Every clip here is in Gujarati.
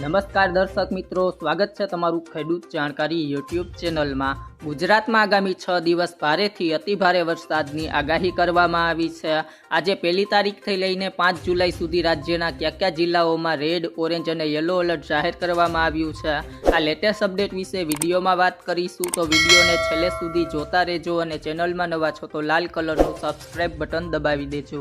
નમસ્કાર દર્શક મિત્રો, સ્વાગત છે તમારું ખેડૂત જાણકારી યુટ્યુબ ચેનલમાં. ગુજરાતમાં આગામી છ દિવસ ભારેથી અતિભારે વરસાદની આગાહી કરવામાં આવી છે. આજે પહેલી તારીખથી લઈને પાંચ જુલાઈ સુધી રાજ્યના કયા કયા જિલ્લાઓમાં રેડ, ઓરેન્જ અને યલો એલર્ટ જાહેર કરવામાં આવ્યું છે. આ લેટેસ્ટ અપડેટ વિશે વિડીયોમાં વાત કરીશું તો વિડીયોને છેલ્લે સુધી જોતા રહેજો અને ચેનલમાં નવા છો તો લાલ કલરનું સબસ્ક્રાઈબ બટન દબાવી દેજો.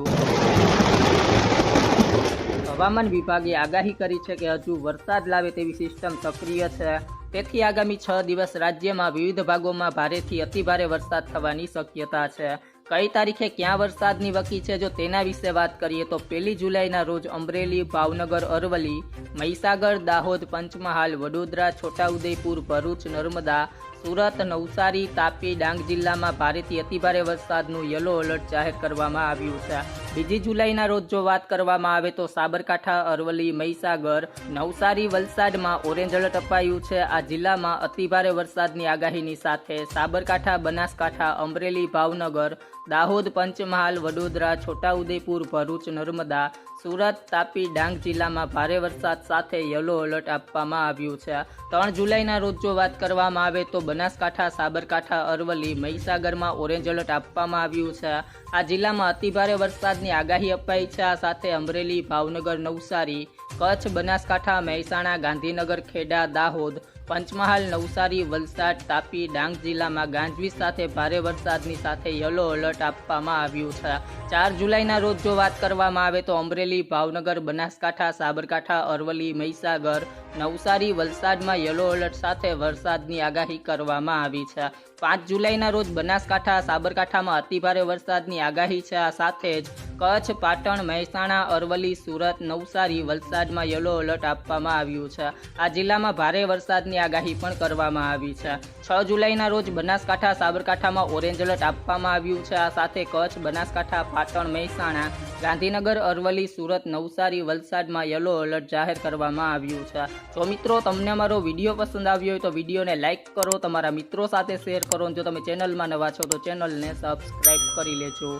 હવામાન વિભાગે આગાહી કરી છે કે હજુ વરસાદ લાવે તેવી સિસ્ટમ સક્રિય છે. તેથી આગામી છ દિવસ રાજ્યમાં વિવિધ ભાગોમાં ભારેથી અતિભારે વરસાદ થવાની શક્યતા છે. કઈ તારીખે ક્યાં વરસાદની વકી છે જો તેના વિશે વાત કરીએ તો પહેલી જુલાઈના રોજ અમરેલી, ભાવનગર અરવલી મહીસાગર, દાહોદ, પંચમહાલ, વડોદરા, છોટાઉદેપુર, ભરૂચ, નર્મદા સુરત, નવસારી, તાપી, ડાંગ જિલ્લામાં ભારેથી અતિભારે વરસાદનું યલો એલર્ટ જાહેર કરવામાં આવ્યું છે. બીજી જુલાઈના રોજ જો વાત કરવામાં આવે તો સાબરકાંઠા, અરવલ્લી, મહીસાગર, નવસારી, વલસાડમાં ઓરેન્જ એલર્ટ અપાયું છે. આ જિલ્લામાં અતિભારે વરસાદની આગાહીની સાથે સાબરકાંઠા, બનાસકાંઠા, અમરેલી, ભાવનગર, દાહોદ, પંચમહાલ, વડોદરા, છોટાઉદેપુર, ભરૂચ, નર્મદા, સુરત, તાપી, ડાંગ જિલ્લામાં ભારે વરસાદ સાથે યલો એલર્ટ આપવામાં આવ્યું છે. ત્રણ જુલાઈના રોજ જો વાત કરવામાં આવે તો બનાસકાંઠા, સાબરકાંઠા, અરવલ્લી, મહીસાગરમાં ઓરેન્જ એલર્ટ આપવામાં આવ્યું છે. આ જિલ્લામાં અતિભારે વરસાદની આગાહી અપાઈ છે. આ સાથે અમરેલી, ભાવનગર, નવસારી, કચ્છ, બનાસકાંઠા, મહેસાણા, ગાંધીનગર, ખેડા, દાહોદ પંચમહાલ, નવસારી, વલસાડ, તાપી, ડાંગ જિલ્લામાં ગાંજવીજ સાથે ભારે વરસાદની સાથે યલો એલર્ટ આપવામાં આવ્યું છે. ચાર જુલાઈના રોજ જો વાત કરવામાં આવે તો અમરેલી, ભાવનગર, બનાસકાંઠા, સાબરકાંઠા, અરવલ્લી, મહીસાગર, નવસારી, વલસાડમાં યલો એલર્ટ સાથે વરસાદની આગાહી કરવામાં આવી છે. પાંચ જુલાઈના રોજ બનાસકાંઠા, સાબરકાંઠામાં અતિભારે વરસાદની આગાહી છે. આ સાથે જ કચ્છ, પાટણ, મહેસાણા, અરવલ્લી, સુરત, નવસારી વલસાડમાં યલો એલર્ટ આપવામાં આવ્યું છે. આ જિલ્લામાં ભારે વરસાદની આગાહી પણ કરવામાં આવી છે. છ જુલાઈના રોજ બનાસકાંઠા, સાબરકાંઠામાં ઓરેન્જ એલર્ટ આપવામાં આવ્યું છે. આ સાથે કચ્છ, બનાસકાંઠા, પાટણ, મહેસાણા, ગાંધીનગર, અરવલ્લી, સુરત, નવસારી વલસાડમાં યલો એલર્ટ જાહેર કરવામાં આવ્યું છે. જો મિત્રો તમને અમારો વીડિયો પસંદ આવ્યો હોય તો વિડીયોને લાઇક કરો, તમારા મિત્રો સાથે શેર કરો. જો તમે ચેનલમાં નવા છો તો ચેનલને સબસ્ક્રાઈબ કરી લેજો.